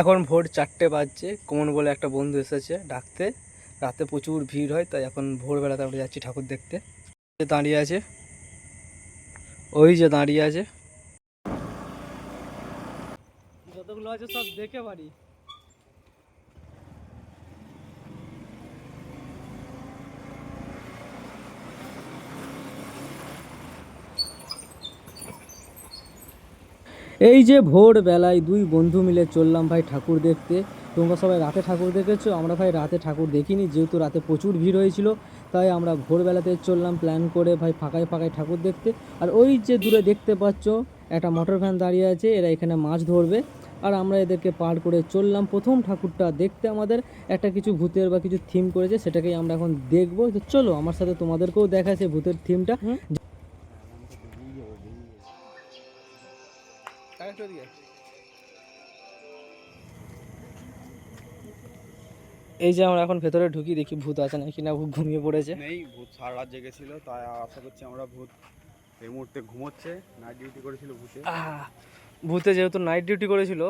এখন ভোর চারটে বাজছে। কোমন বলে একটা বন্ধু এসেছে ডাকতে। রাতে প্রচুর ভিড় হয়, তাই এখন ভোরবেলাতে আমরা যাচ্ছি ঠাকুর দেখতে। দাঁড়িয়ে আছে। ওই যে দাঁড়িয়ে আছে। যতগুলো আছে সব দেখে বাড়ি। এই যে ভোরবেলায় দুই বন্ধু মিলে চললাম ভাই ঠাকুর দেখতে। তোমরা সবাই রাতে ঠাকুর দেখেছ? আমরা ভাই রাতে ঠাকুর দেখিনি, যেহেতু রাতে প্রচুর ভিড় হয়েছিল, তাই আমরা ভোরবেলাতে চললাম প্ল্যান করে ভাই ফাঁকায় ফাঁকায় ঠাকুর দেখতে। আর ওই যে দূরে দেখতে পাচ্ছ, একটা মোটর ভ্যান দাঁড়িয়ে আছে, এরা এখানে মাছ ধরবে। আর আমরা এদেরকে পার করে চললাম। প্রথম ঠাকুরটা দেখতে আমাদের একটা কিছু ভূতের বা কিছু থিম করেছে, সেটাকেই আমরা এখন দেখব। তো চলো, আমার সাথে তোমাদেরকেও দেখাচ্ছে ভূতের থিমটা এই যে আমরা এখন ভেতরে ঢুকি দেখি ভূত আছে নাকি না ভূত ঘুমিয়ে পড়েছে। নেই ভূত সারা রাত জেগেছিল তাই আশা করছি আমরা ভূত এই মুহূর্তে ঘুমোচ্ছে। নাইট ডিউটি করেছিল ভূতে। ভূতে যেহেতু নাইট ডিউটি করেছিল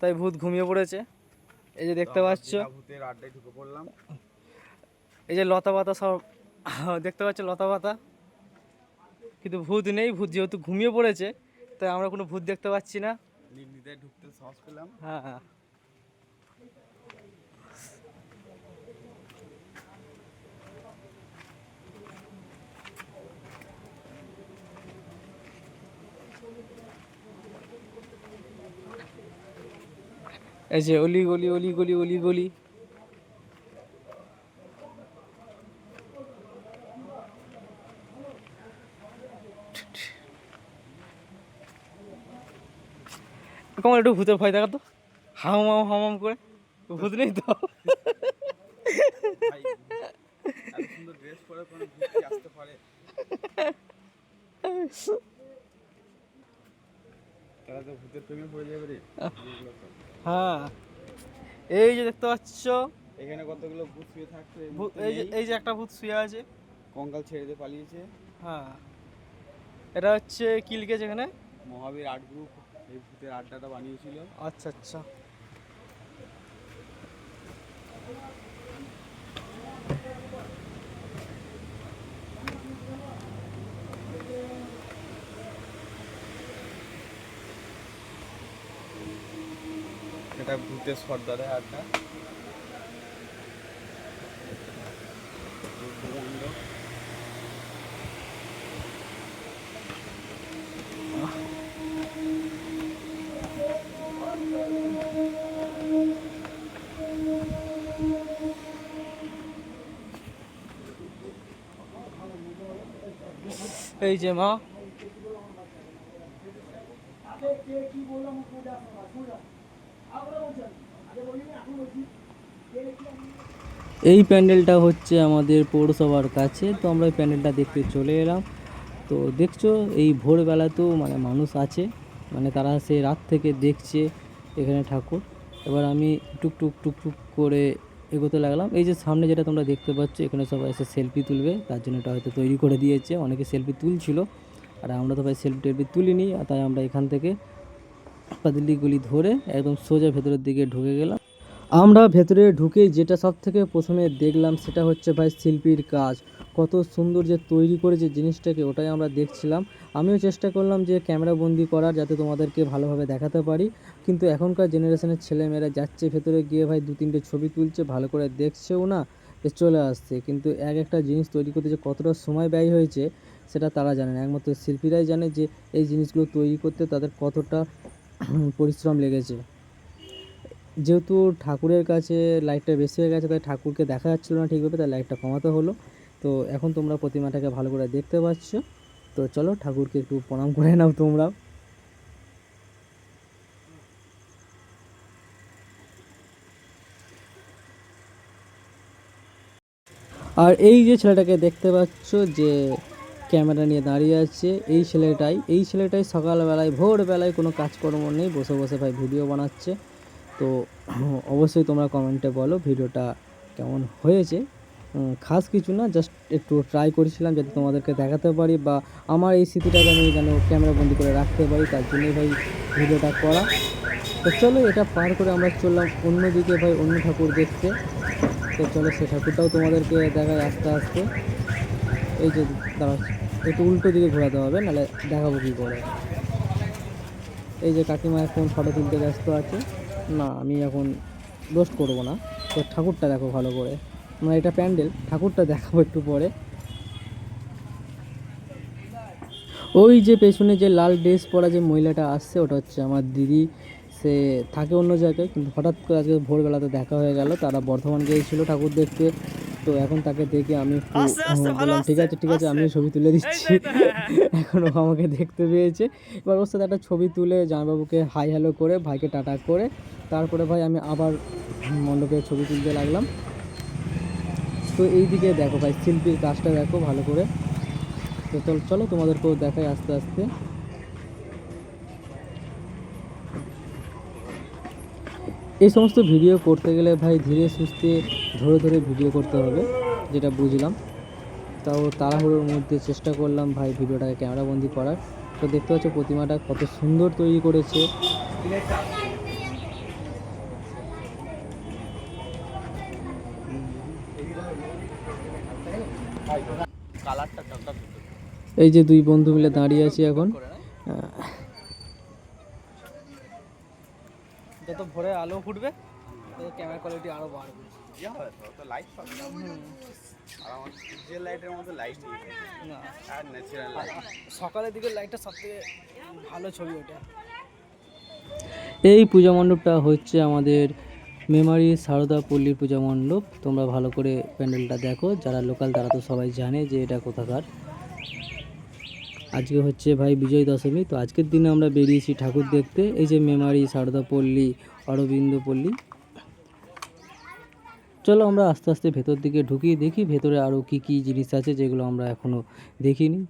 তাই ভূত ঘুমিয়ে পড়েছে। এই যে দেখতে পাচ্ছ ভূতের আড্ডায় ঢুকে পড়লাম। এই যে লতা পাতা সব দেখতে পাচ্ছ লতা পাতা? কিন্তু ভূত নেই ভূত যেহেতু ঘুমিয়ে পড়েছে তাই আমরা কোনো ভূত দেখতে পাচ্ছি না। নির্নিদায় ঢুকতে সাহস পেলাম। হ্যাঁ হ্যাঁ। এই যে অলি গলি অলি গলি অলি গলি। কমন একটু ভূতের ভয় দেখাতো। হাম হাম হাম হাম করে। ভূত নেই তো। হ্যাঁ। এই যে দেখতে পাচ্ছ। এখানে কতগুলো ভূত শুয়ে থাকছে এই যে এই যে একটা ভূত শুয়ে আছে। কঙ্কাল ছেড়ে দিয়ে পালিয়েছে। হ্যাঁ। এটা হচ্ছে কি লিখেছে এখানে। Mahavir art group. এই ভূতের আড্ডাটা বানিয়েছিল। আচ্ছা আচ্ছা। এটা ভূতের সর্দারের আড্ডা। এই যে মা এই প্যান্ডেলটা হচ্ছে আমাদের পৌরসভার কাছে, তো আমরা এই প্যান্ডেলটা দেখতে চলে এলাম। তো দেখছ, এই ভোরবেলাতেও মানে মানুষ আছে মানে তারা সেই রাত থেকে দেখছে এখানে ঠাকুর। এবার আমি টুকটুক টুকটুক করে এগোতে লাগলাম। এই যে সামনে যেটা তোমরা দেখতে পাচ্ছ, এখানে সবাই এসে সেলফি তুলবে। তার জন্য এটা হয়তো তৈরি করে দিয়েছে। অনেকে সেলফি তুলছিল। আর আমরা তো ভাই সেলফি টেলফি তুলিনি। আর তাই আমরা এখান থেকে পাদিলিগুলি ধরে একদম সোজা ভেতরের দিকে ঢুকে গেলাম। আমরা ভেতরে ঢুকে যেটা সব থেকে প্রথমে দেখলাম, সেটা হচ্ছে ভাই শিল্পীর কাজ। কত সুন্দর যে তৈরি করেছে জিনিসটাকে ওটাই আমরা দেখছিলাম। আমিও চেষ্টা করলাম যে ক্যামেরা বন্দি করার যাতে তোমাদেরকে ভালোভাবে দেখাতে পারি। কিন্তু এখনকার জেনারেশনের ছেলেমেয়েরা যাচ্ছে ভেতরে গিয়ে ভাই দু তিনটে ছবি তুলছে, ভালো করে দেখছেও না যে চলে আসছে। কিন্তু এক একটা জিনিস তৈরি করতে যে কতটা সময় ব্যয় হয়েছে, সেটা তারা জানে না। একমাত্র শিল্পীরাই জানে যে এই জিনিসগুলো তৈরি করতে তাদের কতটা পরিশ্রম লেগেছে। যেহেতু ঠাকুরের কাছে লাইটটা বেশি হয়ে গেছে, তাই ঠাকুরকে দেখা যাচ্ছিল না ঠিকভাবে, তাই লাইটটা কমাতে হলো। তো এখন তোমরা প্রতিমাটাকে ভালো করে দেখতে পাচ্ছ। তো চলো ঠাকুরকে একটু প্রণাম করে নাও তোমরাও আর এই যে ছেলেটাকে দেখতে পাচ্ছ যে ক্যামেরা নিয়ে দাঁড়িয়ে আছে, এই ছেলেটাই এই ছেলেটাই সকালবেলায়, ভোরবেলায় কোনো কাজকর্ম নেই, বসে বসে ভাই ভিডিও বানাচ্ছে। তো অবশ্যই তোমরা কমেন্টে বলো ভিডিওটা কেমন হয়েছে। খাস কিছু না জাস্ট একটু ট্রাই করেছিলাম যাতে তোমাদেরকে দেখাতে পারি বা আমার এই স্মৃতিটাকে আমি যেন ক্যামেরা বন্দি করে রাখতে পারি, তার জন্যই ভাই ভিডিওটা করা। তো চলো, এটা পার করে আমরা চললাম অন্যদিকে ভাই, অন্য ঠাকুর দেখতে। তো চলো, সে ঠাকুরটাও তোমাদেরকে দেখায় আস্তে আস্তে। এই যে দাঁড়া একটু উল্টো দিকে ঘোরাতে হবে, নাহলে দেখাবো কী করে। এই যে কাকিমা এখন ফটো তুলতে ব্যস্ত আছে। না, আমি এখন রোস্ট করব না। তো ঠাকুরটা দেখো ভালো করে। মানে এটা প্যান্ডেল ঠাকুরটা দেখাবো একটু পরে। ওই যে পেছনে যে লাল ড্রেস পরা যে মহিলাটা আসছে ওটা হচ্ছে আমার দিদি। সে থাকে অন্য জায়গায় কিন্তু হঠাৎ করে আজকে ভোরবেলাতে দেখা হয়ে গেল। তারা বর্ধমান গিয়েছিল ঠাকুর দেখতে। তো এখন তাকে দেখে আমি বললাম ঠিক আছে ঠিক আছে আমি ছবি তুলে দিচ্ছি। এখন ও আমাকে দেখতে পেয়েছে। এবার ওর সাথে একটা ছবি তুলে জামাইবাবুকে হাই হ্যালো করে ভাইকে টাটা করে। তারপরে ভাই আমি আবার মণ্ডপে ছবি তুলতে লাগলাম। তো এই দিকে দেখো ভাই শিল্পীর কাজটা দেখো ভালো করে। তো চল, চলো তোমাদেরকেও দেখাই আস্তে আস্তে। এই সমস্ত ভিডিও করতে গেলে ভাই ধীরে সুস্থে ধরে ধরে ভিডিও করতে হবে, যেটা বুঝলাম। তাও তাড়াহুড়োর মধ্যে চেষ্টা করলাম ভাই ভিডিওটাকে ক্যামেরাবন্দি করার। তো দেখতে পাচ্ছ প্রতিমাটা কত সুন্দর তৈরি করেছে। এই যে দুই বন্ধু মিলে দাঁড়িয়ে আছি এখন। যত ভোরে আলো ফুটবে তত ক্যামেরা কোয়ালিটি আরও বাড়বে। ইয়ে হবে তো তো লাইট পাবে না আর আমার যে লাইটের মধ্যে লাইট নেই। না। আর ন্যাচারাল লাইট সকালের দিকে লাইটটা সবথেকে ভালো ছবি ওঠে এই পূজা মণ্ডপটা হচ্ছে আমাদের মেমারি সারদা পল্লীর পূজা মণ্ডপ। তোমরা ভালো করে প্যান্ডেলটা দেখো। যারা লোকাল তারা তো সবাই জানে যে এটা কোথাকার। আজকে হচ্ছে ভাই বিজয় দশমী, তো আজকের দিনে আমরা বেরিয়েছি ঠাকুর দেখতে। এই যে মেমারি, সারদা পল্লী, অরবিন্দ পল্লী। চলো আমরা আস্তে আস্তে ভেতর দিকে ঢুকিয়ে দেখি, ভেতরে আরও কি কি জিনিস আছে যেগুলো আমরা এখনও দেখিনি।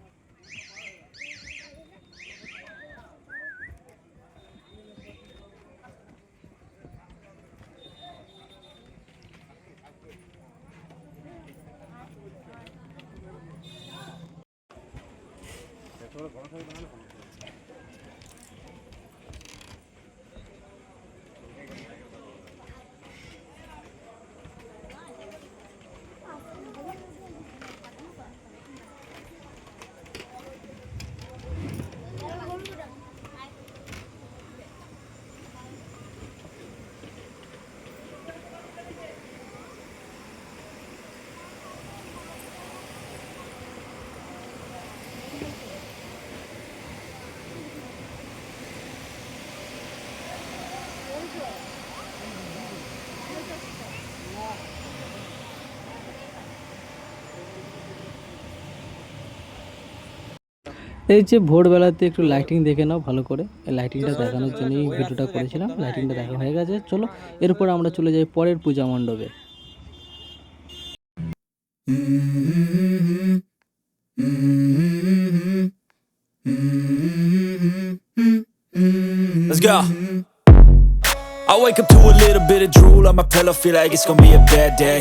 এই যে ভোরবেলাতে একটু লাইটিং দেখে নাও ভালো করে লাইটিংটা দেখানোর জন্যই ভিডিওটা করেছিলাম লাইটিংটা দেখা হয়ে গেছে চলো এরপর আমরা চলে যাই পরের পূজা মণ্ডপে. I wake up to a little bit of drool on my pillow, feel like it's gonna be a bad day.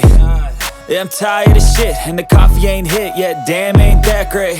Yeah, I'm tired of shit, and the coffee ain't hit yet, damn, ain't that great.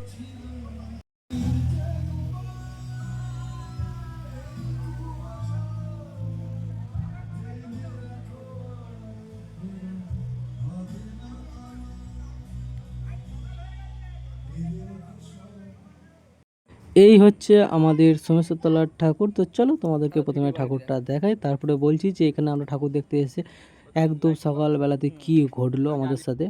এই হচ্ছে আমাদের সোমেশ্বরতলার ঠাকুর। তো চলো তোমাদেরকে প্রথমে ঠাকুরটা দেখাই। তারপরে বলছি যে এখানে আমরা ঠাকুর দেখতে এসে একদম সকালবেলাতে কি ঘটলো আমাদের সাথে।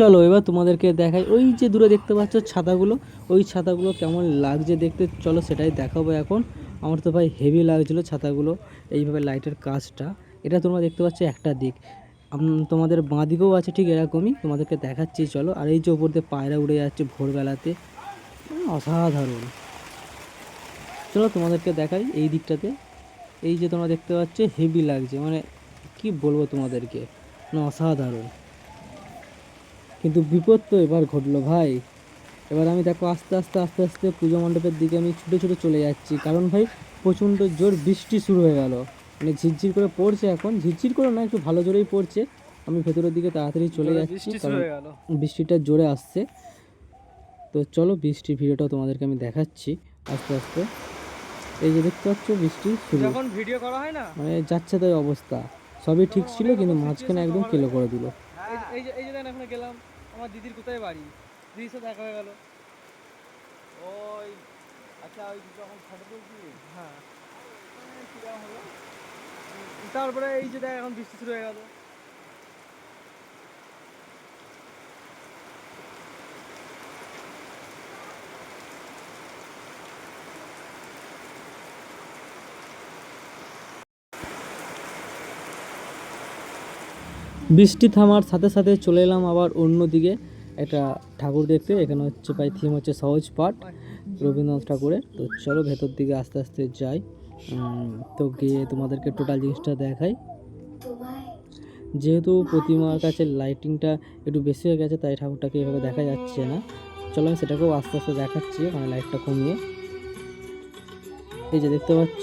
চলো এবার তোমাদেরকে দেখাই। ওই যে দূরে দেখতে পাচ্ছ ছাতাগুলো, ওই ছাতাগুলো কেমন লাগছে দেখতে? চলো সেটাই দেখাবো এখন। আমার তো ভাই হেভি লাগছিল ছাতাগুলো, এইভাবে লাইটের কাজটা। এটা তোমরা দেখতে পাচ্ছ একটা দিক। তোমাদের বাঁ দিকেও আছে ঠিক এরকমই, তোমাদেরকে দেখাচ্ছি, চলো। আর এই যে ওপর দিয়ে পায়রা উড়ে যাচ্ছে ভোরবেলাতে। অসাধারণ। চলো তোমাদেরকে দেখাই এই দিকটাতে। এই যে তোমরা দেখতে পাচ্ছ হেভি লাগছে। মানে কি বলব তোমাদেরকে? মানে অসাধারণ। কিন্তু বিপদ তো এবার ঘটলো ভাই। এবার আমি দেখো আস্তে আস্তে আস্তে আস্তে পুজো মণ্ডপের দিকে আমি ছুটে ছুটে চলে যাচ্ছি। কারণ ভাই প্রচণ্ড জোর বৃষ্টি শুরু হয়ে গেল। মানে ঝিরঝির করে পড়ছে এখন। ঝিরঝির করে না একটু ভালো জোরেই পড়ছে। আমি ভেতরের দিকে তাড়াতাড়ি চলে যাচ্ছি কারণ বৃষ্টিটা জোরে আসছে। তো চলো বৃষ্টির ভিডিওটাও তোমাদেরকে আমি দেখাচ্ছি। আস্তে আস্তে। এই যে দেখতে পাচ্ছ বৃষ্টি শুরু। যখন ভিডিও করা হয় না? মানে যাচ্ছে তাই অবস্থা। সবই ঠিক ছিল কিন্তু মাঝখানে একদম কেলো করে দিল। এই- যে এই যে এখন গেলাম। আমার দিদির কোথায় বাড়ি? দিদির সাথে দেখা হয়ে গেল। ওই আচ্ছা ওই যখন ফটো তুলছিলি হ্যাঁ। তারপরে এই যে দেখ এখন বৃষ্টি শুরু হয়ে গেল। বৃষ্টি থামার সাথে সাথে চলে এলাম আবার অন্য দিকে একটা ঠাকুর দেখতে। এখানে হচ্ছে প্রায় থিম হচ্ছে সহজ পাঠ রবীন্দ্রনাথ ঠাকুরের। তো চলো ভেতর দিকে আস্তে আস্তে যাই। তো গিয়ে তোমাদেরকে টোটাল জিনিসটা দেখাই। যেহেতু প্রতিমার কাছে লাইটিংটা একটু বেশি হয়ে গেছে, তাই ঠাকুরটাকে এভাবে দেখা যাচ্ছে না। চলো আমি সেটাকেও আস্তে আস্তে দেখাচ্ছি মানে লাইটটা কমিয়ে। এই যে দেখতে পাচ্ছ?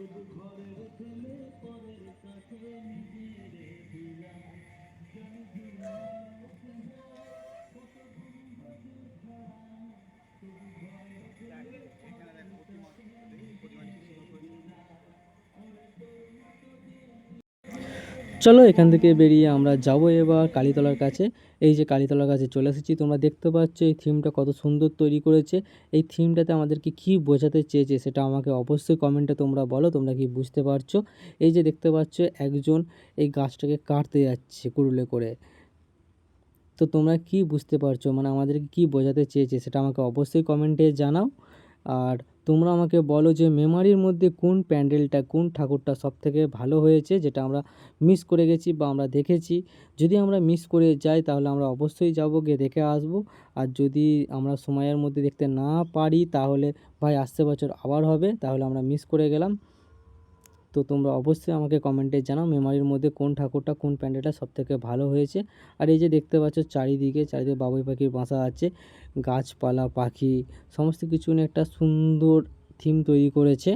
তবু ঘরে রেখে চলো এখান থেকে বেরিয়ে আমরা যাব এবার কালীতলার কাছে। এই যে কালীতলার কাছে চলে এসেছি, তোমরা দেখতে পাচ্ছ এই থিমটা কত সুন্দর তৈরি করেছে। এই থিমটাতে আমাদেরকে কি বোঝাতে চেয়েছে সেটা আমাকে অবশ্যই কমেন্টে তোমরা বলো, তোমরা কি বুঝতে পারছ? এই যে দেখতে পাচ্ছ একজন এই গাছটাকে কাটতে যাচ্ছে কুড়ুলে করে। তো তোমরা কি বুঝতে পারছ? মানে আমাদেরকে কি বোঝাতে চেয়েছে সেটা আমাকে অবশ্যই কমেন্টে জানাও। আর তোমরা আমাকে বলো যে মেমারির মধ্যে কোন প্যান্ডেলটা, কোন ঠাকুরটা সব থেকে ভালো হয়েছে, যেটা আমরা মিস করে গেছি বা আমরা দেখেছি। যদি আমরা মিস করে যাই, তাহলে আমরা অবশ্যই যাব গিয়ে দেখে আসব। আর যদি আমরা সময়ের মধ্যে দেখতে না পারি, তাহলে ভাই আসছে বছর আবার হবে, তাহলে আমরা মিস করে গেলাম। তো তোমরা অবশ্যই আমাকে কমেন্টে জানাও মেমারির মধ্যে কোন ঠাকুরটা কোন প্যান্ডেলটা সব থেকে ভালো হয়েছে। আর এই যে দেখতে পাচ্ছ চারিদিকে চারিদিকে বাবুই পাখির বাসা আছে, গাছপালা, পাখি, সমস্ত কিছু নিয়ে একটা সুন্দর থিম তৈরি করেছে।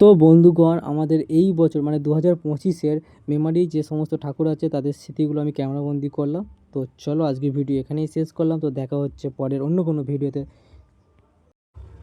তো বন্ধুগণ, আমাদের এই বছর মানে দু হাজার পঁচিশের মেমারি যে সমস্ত ঠাকুর আছে তাদের স্মৃতিগুলো আমি ক্যামেরাবন্দি করলাম। তো চলো আজকে ভিডিও এখানেই শেষ করলাম। তো দেখা হচ্ছে পরের অন্য কোনো ভিডিওতে